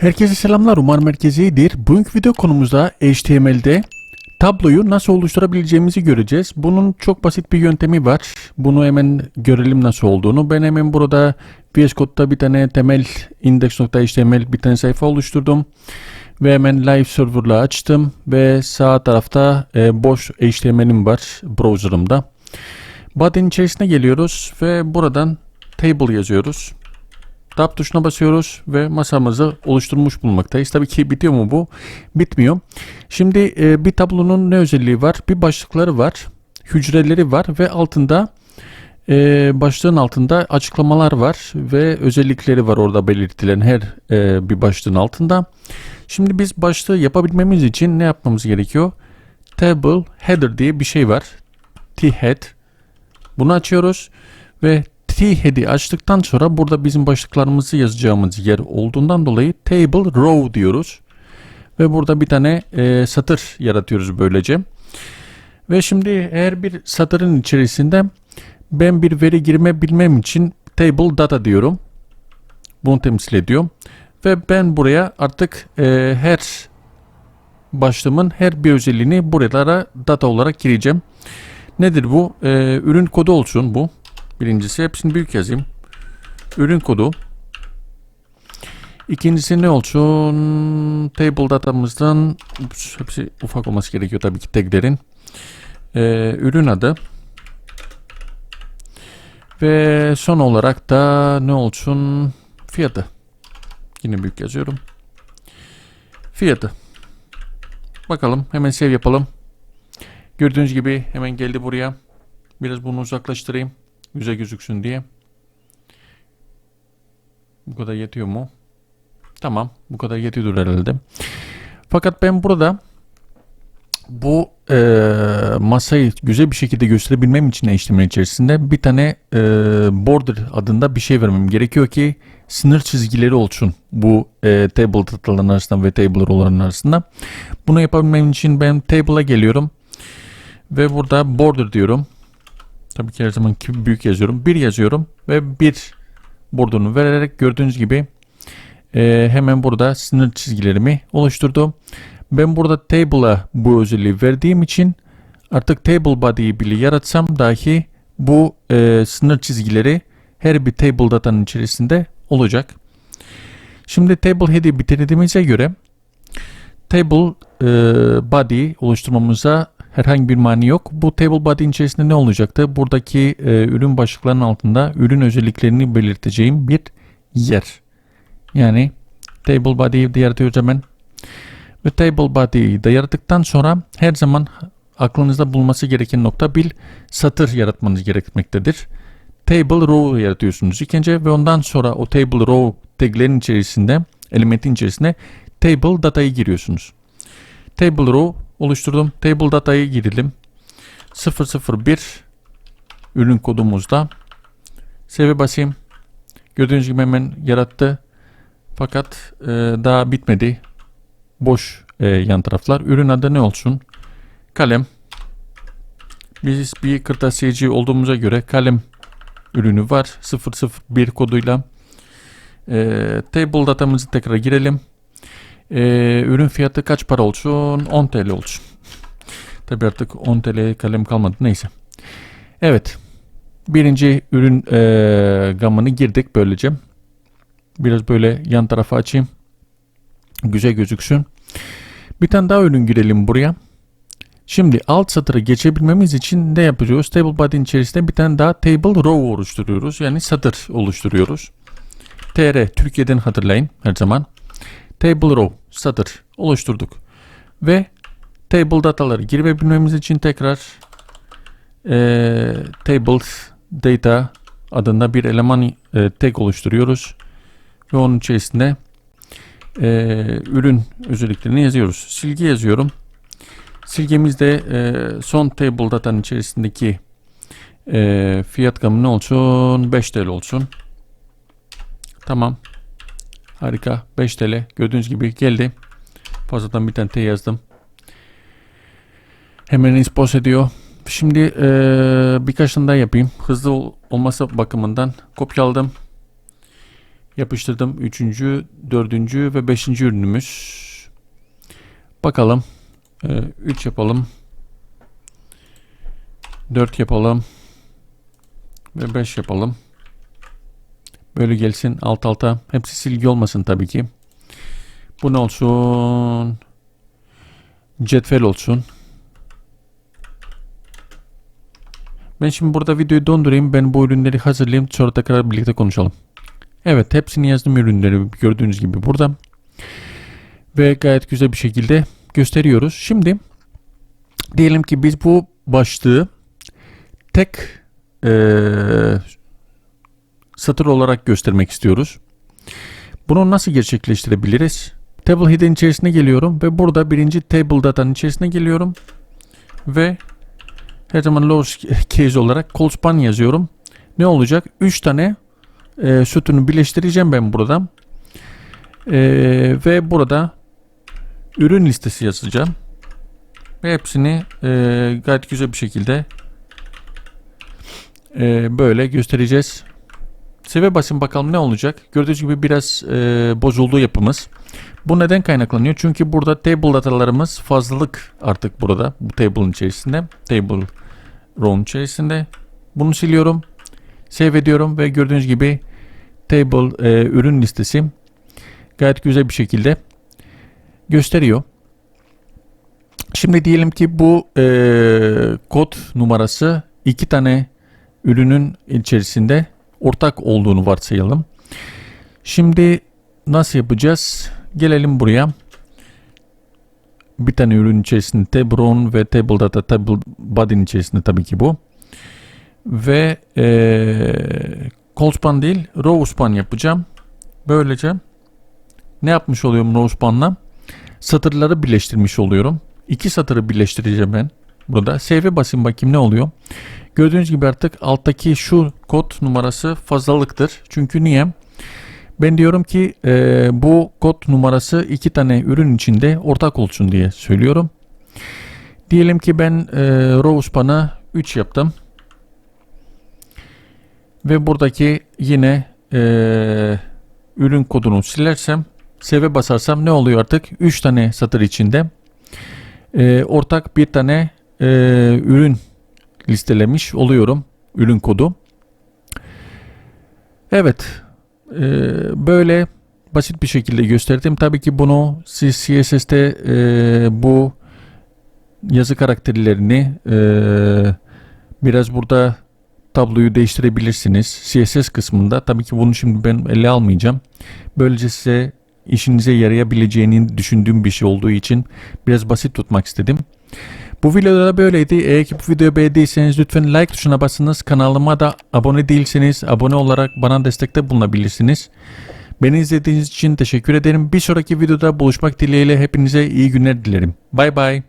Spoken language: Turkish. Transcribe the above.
Herkese selamlar. Umarım herkes iyidir. Bugünkü video konumuzda HTML'de tabloyu nasıl oluşturabileceğimizi göreceğiz. Bunun çok basit bir yöntemi var. Bunu hemen görelim nasıl olduğunu. Ben hemen burada VS Code'da bir tane temel index.html bir tane sayfa oluşturdum. Ve hemen live server'la açtım. Ve sağ tarafta e, boş HTML'im var browser'ımda. Body'nin içerisine geliyoruz ve buradan table yazıyoruz. Tab tuşuna basıyoruz ve masamızı oluşturmuş bulunmaktayız. Tabii ki bitiyor mu bu? Bitmiyor. Şimdi e, bir tablonun ne özelliği var? Bir başlıkları var, hücreleri var ve altında e, başlığın altında açıklamalar var ve özellikleri var orada belirtilen her e, bir başlığın altında. Şimdi biz başlığı yapabilmemiz için ne yapmamız gerekiyor? Table header diye bir şey var. T-head. Bunu açıyoruz ve T-head'i açtıktan sonra burada bizim başlıklarımızı yazacağımız yer olduğundan dolayı table row diyoruz. Ve burada bir tane e, satır yaratıyoruz böylece. Ve şimdi her bir satırın içerisinde ben bir veri girme bilmem için table data diyorum. Bunu temsil ediyor. Ve ben buraya artık e, her başlığımın her bir özelliğini buralara data olarak gireceğim. Nedir bu? E, ürün kodu olsun bu. Birincisi hepsini büyük yazayım. Ürün kodu. İkincisi ne olsun? Table datamızdan ups, hepsi ufak olması gerekiyor tabii ki taglerin. Ee, ürün adı. Ve son olarak da ne olsun? Fiyatı. Yine büyük yazıyorum. Fiyatı. Bakalım hemen save yapalım. Gördüğünüz gibi hemen geldi buraya. Biraz bunu uzaklaştırayım. Güzel gözüksün diye. Bu kadar yetiyor mu? Tamam. Bu kadar yetiyordur herhalde. Fakat ben burada bu e, masayı güzel bir şekilde gösterebilmem için HTML içerisinde bir tane e, border adında bir şey vermem gerekiyor ki sınır çizgileri olsun bu e, table dataların arasında ve table row'ların arasında. Bunu yapabilmem için ben table'a geliyorum ve burada border diyorum. Tabii ki her zaman büyük yazıyorum. Bir yazıyorum ve bir border'unu vererek gördüğünüz gibi e, hemen burada sınır çizgilerimi oluşturdu. Ben burada table'a bu özelliği verdiğim için artık table body'yi bile yaratsam dahi bu e, sınır çizgileri her bir table datanın içerisinde olacak. Şimdi table head'i bitirdiğimize göre table e, body oluşturmamıza herhangi bir mani yok. Bu table body içerisinde ne olacaktı? Buradaki e, ürün başlıklarının altında ürün özelliklerini belirteceğim bir yer. Yani table body'yi de yaratıyoruz hemen. Ve table body'yi de yarattıktan sonra her zaman aklınızda bulması gereken nokta bir satır yaratmanız gerekmektedir. Table row yaratıyorsunuz ilk önce ve ondan sonra o table row taglerin içerisinde elementin içerisine table datayı giriyorsunuz. Table row oluşturdum. Table datayı girelim. 001 ürün kodumuzda. Save basayım. Gördüğünüz gibi hemen yarattı. Fakat e, daha bitmedi. Boş e, yan taraflar. Ürün adı ne olsun? Kalem. Biz bir kırtasiyeci olduğumuza göre kalem ürünü var. 001 koduyla. E, table datamızı tekrar girelim. Ee, ürün fiyatı kaç para olsun? 10 TL olsun. Tabi artık 10 TL kalem kalmadı. Neyse. Evet. Birinci ürün e, gamını girdik böylece. Biraz böyle yan tarafa açayım. Güzel gözüksün. Bir tane daha ürün girelim buraya. Şimdi alt satıra geçebilmemiz için ne yapıyoruz? Table body'nin içerisinde bir tane daha table row oluşturuyoruz. Yani satır oluşturuyoruz. TR Türkiye'den hatırlayın her zaman table row satır oluşturduk. Ve table dataları girebilmemiz için tekrar e, tables data adında bir eleman e, tag oluşturuyoruz. Ve onun içerisinde e, ürün özelliklerini yazıyoruz. Silgi yazıyorum. Silgemizde e, son table datanın içerisindeki e, fiyat gamı ne olsun? 5 TL olsun. Tamam. Harika. 5 TL. Gördüğünüz gibi geldi. Fazladan bir tane T yazdım. Hemen inspos ediyor. Şimdi ee, birkaç tane daha yapayım. Hızlı olması bakımından kopyaladım. Yapıştırdım. Üçüncü, dördüncü ve beşinci ürünümüz. Bakalım. 3 yapalım. 4 yapalım. Ve 5 yapalım. Böyle gelsin alt alta. Hepsi silgi olmasın tabii ki. Bu ne olsun? Cetvel olsun. Ben şimdi burada videoyu dondurayım. Ben bu ürünleri hazırlayayım. Sonra tekrar birlikte konuşalım. Evet hepsini yazdım ürünleri gördüğünüz gibi burada. Ve gayet güzel bir şekilde gösteriyoruz. Şimdi diyelim ki biz bu başlığı tek eee, satır olarak göstermek istiyoruz. Bunu nasıl gerçekleştirebiliriz? Table Head'in içerisine geliyorum ve burada birinci Table Data'nın içerisine geliyorum ve her zaman lower case olarak call span yazıyorum. Ne olacak? 3 tane e, sütunu birleştireceğim ben burada. E, ve burada ürün listesi yazacağım. Ve hepsini e, gayet güzel bir şekilde e, böyle göstereceğiz. Seve basın bakalım ne olacak. Gördüğünüz gibi biraz e, bozuldu yapımız. Bu neden kaynaklanıyor? Çünkü burada table datalarımız fazlalık artık burada. Bu table'ın içerisinde. Table row'un içerisinde. Bunu siliyorum. Save ediyorum ve gördüğünüz gibi table e, ürün listesi gayet güzel bir şekilde gösteriyor. Şimdi diyelim ki bu e, kod numarası iki tane ürünün içerisinde ortak olduğunu varsayalım. Şimdi nasıl yapacağız? Gelelim buraya. Bir tane ürün içerisinde Tebron ve Table Data Table Body'nin içerisinde tabii ki bu. Ve ee, call span değil row span yapacağım. Böylece ne yapmış oluyorum row span'la? Satırları birleştirmiş oluyorum. İki satırı birleştireceğim ben burada. Save'e basayım bakayım ne oluyor. Gördüğünüz gibi artık alttaki şu kod numarası fazlalıktır. Çünkü niye? Ben diyorum ki e, bu kod numarası iki tane ürün içinde ortak olsun diye söylüyorum. Diyelim ki ben e, span'a 3 yaptım. Ve buradaki yine e, ürün kodunu silersem save basarsam ne oluyor artık? 3 tane satır içinde e, ortak bir tane e, ürün listelemiş oluyorum. Ürün kodu. Evet. e, böyle basit bir şekilde gösterdim. Tabii ki bunu siz CSS'te e, bu yazı karakterlerini e, biraz burada tabloyu değiştirebilirsiniz. CSS kısmında. Tabii ki bunu şimdi ben ele almayacağım. Böylece size işinize yarayabileceğini düşündüğüm bir şey olduğu için biraz basit tutmak istedim. Bu videoda da böyleydi. Eğer ki bu videoyu beğendiyseniz lütfen like tuşuna basınız. Kanalıma da abone değilseniz abone olarak bana destekte bulunabilirsiniz. Beni izlediğiniz için teşekkür ederim. Bir sonraki videoda buluşmak dileğiyle hepinize iyi günler dilerim. Bay bay.